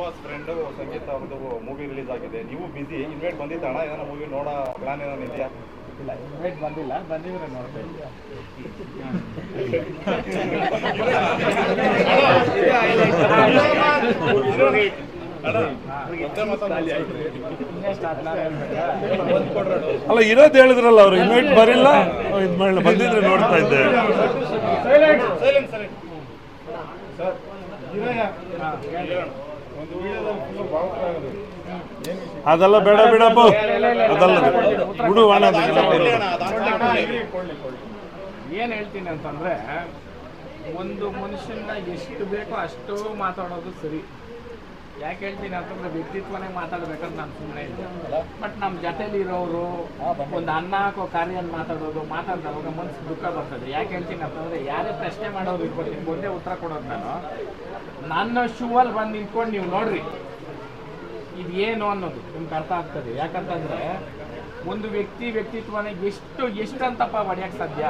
Boss friend ಸಂಗೀತ ಅವ್ರದ್ದು movie release ಆಗಿದೆ. ನೀವು ಬಿಸಿ ಇನ್ವೈಟ್ ಅಣ್ಣ ಏನಾರ ಮೂವಿ ನೋಡೋ ಪ್ಲಾನ್ ಏನಾರ ಇದೆಯಾ? ಇಲ್ಲ ಇನ್ವೈಟ್ ಬಂದಿಲ್ಲ. ಬಂದಿದ್ರೆ ಅಲ್ಲ ಇರೋದು ಹೇಳಿದ್ರಲ್ಲ ಅವ್ರು ಇನ್ವೈಟ್ ಬರಿಲ್ಲ. ಇದು ಮಾಡಿ ಬಂದಿದ್ರೆ ನೋಡ್ತಾ ಇದ್ದೆ. ಸರ್ ಒಂದು ವಿಡಿಯೋದಲ್ಲಿ ಅದೆಲ್ಲ ಬೇಡ ಬಿಡಪ್ಪ ಅದಲ್ಲ ಬಿಡು ಕೊಳ್ಳಿ ಏನು ಹೇಳ್ತೀನಿ ಅಂತಂದ್ರೆ, ಒಂದು ಮನುಷ್ಯನ ಎಷ್ಟು ಬೇಕೋ ಅಷ್ಟು ಮಾತಾಡೋದು ಸರಿ. ಯಾಕೆ ಹೇಳ್ತೀನಿ ಅಂತಂದ್ರೆ ವ್ಯಕ್ತಿತ್ವನೇ ಮಾತಾಡ್ಬೇಕಂತ ನಾನು ಸುಮ್ಮನೆ ಇದ್ದೆ. ಬಟ್ ನಮ್ಮ ಜೊತೆಲಿ ಇರೋರು ಒಂದು ಅನ್ನ ಹಾಕೋ ಕಾರ್ಯ ಮಾತಾಡೋದು ಮಾತಾಡಿದಾಗ ಮನ್ಸು ದುಃಖ ಬರ್ತದೆ. ಯಾಕೆ ಹೇಳ್ತೀನಿ ಅಂತಂದ್ರೆ ಯಾರೇ ಪ್ರಶ್ನೆ ಮಾಡೋರು ಇರ್ಬೋದು ನಿಮ್ಗೆ ಒಂದೇ ಉತ್ತರ ಕೊಡೋದು ನಾನು. ನನ್ನ ಶೂವಲ್ಲಿ ಬಂದು ನಿಂತ್ಕೊಂಡು ನೀವು ನೋಡ್ರಿ. ಇದು ಏನು ಅನ್ನೋದು ನಿಮ್ಗೆ ಅರ್ಥ ಆಗ್ತದೆ. ಯಾಕಂತಂದ್ರೆ ಒಂದು ವ್ಯಕ್ತಿ ವ್ಯಕ್ತಿತ್ವನೇ ಎಷ್ಟು ಎಷ್ಟಂತಪ್ಪ ಹೊಡೆಯಕ್ಕೆ ಸಾಧ್ಯ?